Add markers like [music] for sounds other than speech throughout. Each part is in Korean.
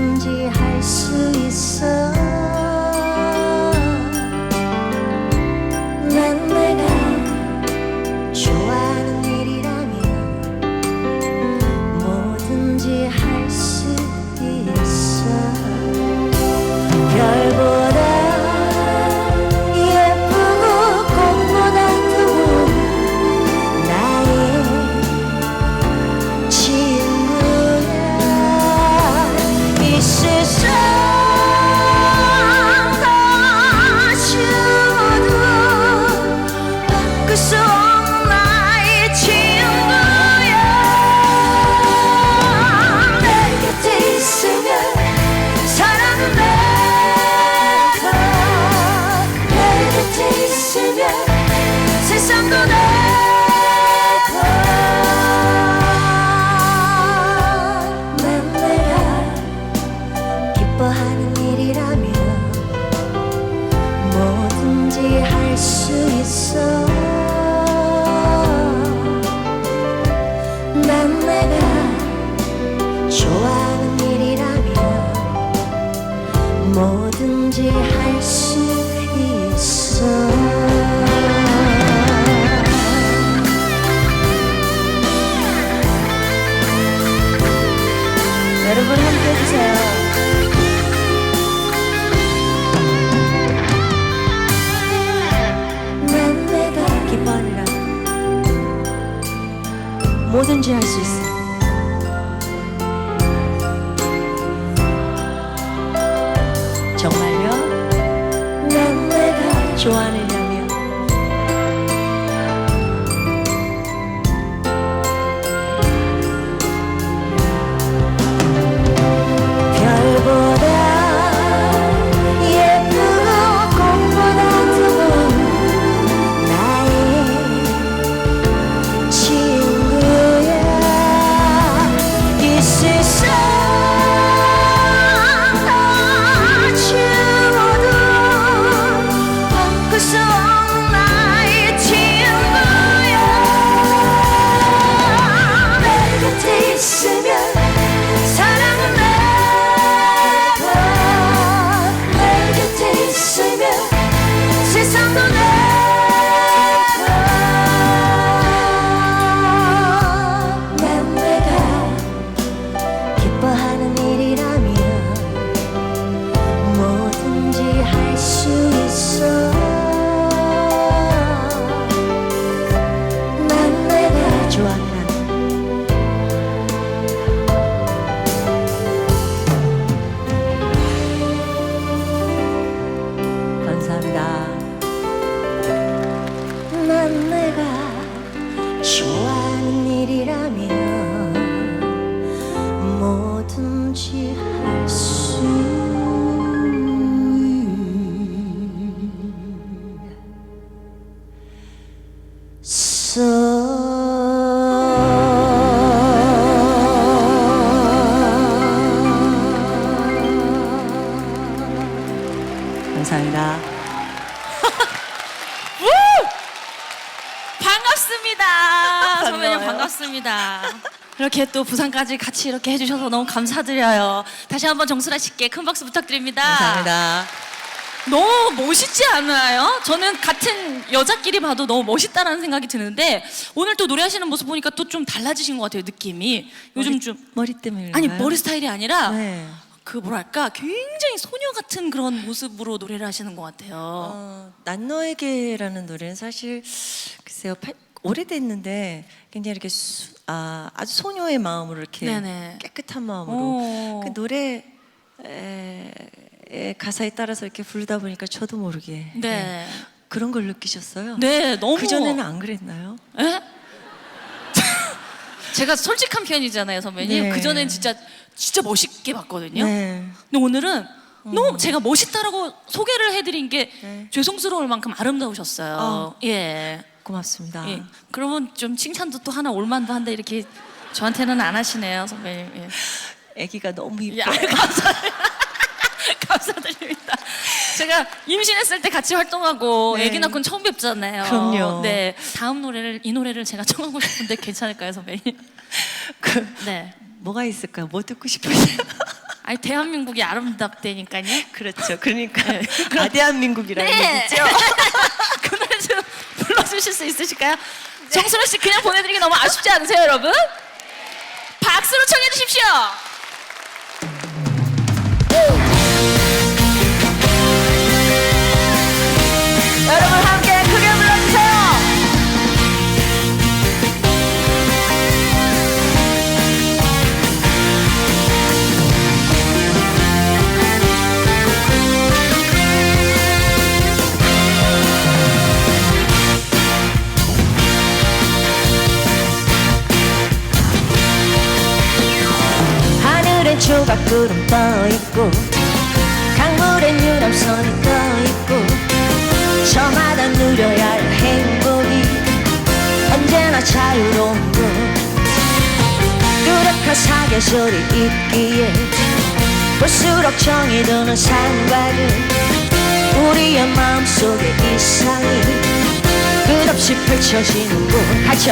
뭐든지 할수있 focus on 할 수 있어. 여러분 함께 해주세요. 난 내가 기뻐하리라. 뭐든지 할 수 있어 내가 Listen. 반갑습니다. 선배님. 반갑습니다. 이렇게 또 부산까지 같이 이렇게 해주셔서 너무 감사드려요. 다시 한번 정수라 씨께 큰 박수 부탁드립니다. 감사합니다. 너무 멋있지 않아요? 저는 같은 여자끼리 봐도 너무 멋있다라는 생각이 드는데 오늘 또 노래하시는 모습 보니까 또 좀 달라지신 것 같아요 느낌이. 요즘 좀 머리 때문에 아니? 머리 스타일이 아니라 네. 그 뭐랄까 굉장히 소녀 같은 그런 모습으로 노래를 하시는 것 같아요. 어, 난 너에게라는 노래는 사실 글쎄요 팔- 오래됐는데 굉장히 이렇게 수, 아, 아주 소녀의 마음으로 이렇게 네네. 깨끗한 마음으로 오. 그 노래 에, 에, 가사에 따라서 이렇게 부르다 보니까 저도 모르게 네. 그런 걸 느끼셨어요? 네, 너무 그 전에는 안 그랬나요? 에? [laughs] 제가 솔직한 편이잖아요, 선배님. 네. 그 전엔 진짜 진짜 멋있게 봤거든요. 네. 근데 오늘은 너무 제가 멋있다라고 소개를 해드린 게 네. 죄송스러울 만큼 아름다우셨어요. 어. 예. 고맙습니다. 예. 그러면 좀 칭찬도 또 하나 올만도 한데 이렇게 저한테는 안 하시네요, 선배님. 예. 아기가 너무 야, 이뻐요. 감사합니다. [laughs] 감사드립니다. 제가 임신했을 때 같이 활동하고 네. 애기 낳고는 처음 뵙잖아요. 그럼요. 네. 다음 노래를 이 노래를 제가 청하고 싶은데 괜찮을까요, 선배님? 그, 네. 뭐가 있을까요? 뭐 듣고 싶으세요? [laughs] 아니 대한민국이 아름답다니까요. 그렇죠. 그러니까 네. 가대한민국이라는 네. 얘기죠. [laughs] 불러주실 수 있으실까요? 정수로 씨 그냥 보내드리기 너무 아쉽지 않으세요, 여러분? 박수로 청해 주십시오. 구름 떠 있고 강물엔 유람선이 떠 있고 저마다 누려야 할 행복이 언제나 자유로운 곳 뚜렷한 사계절이 있기에 볼수록 정이 드는 산과는 우리의 마음속의 이상이 끝없이 펼쳐지는 곳. 같이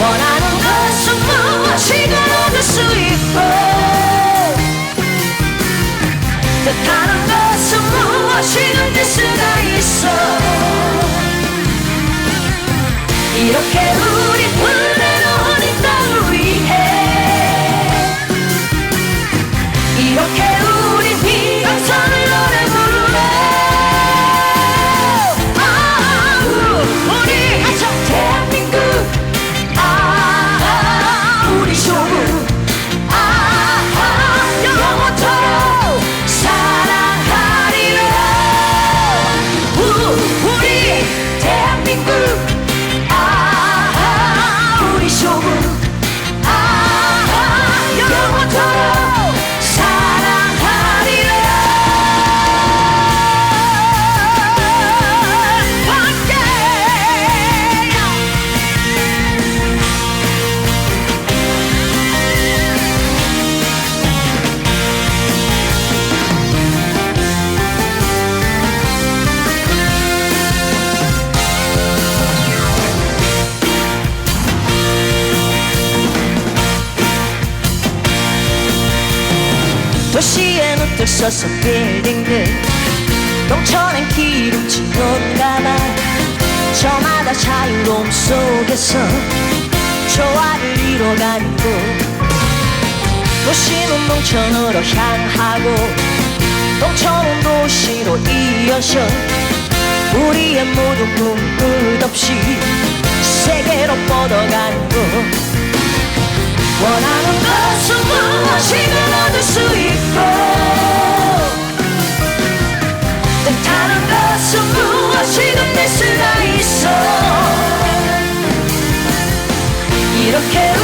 원하는 것은 무엇이든 얻을 수 있고 뜻하는 것은 무엇이든지 수가 있어. 이렇게 들써서 빌딩들. 농촌엔 기름진 논가마 저마다 자유로움 속에서 조화를 이뤄가는 곳 도시는 농촌으로 향하고 농촌은 도시로 이어져. 우리의 모든 꿈 끝없이 세계로 뻗어가는 곳. 원하는 것은 look at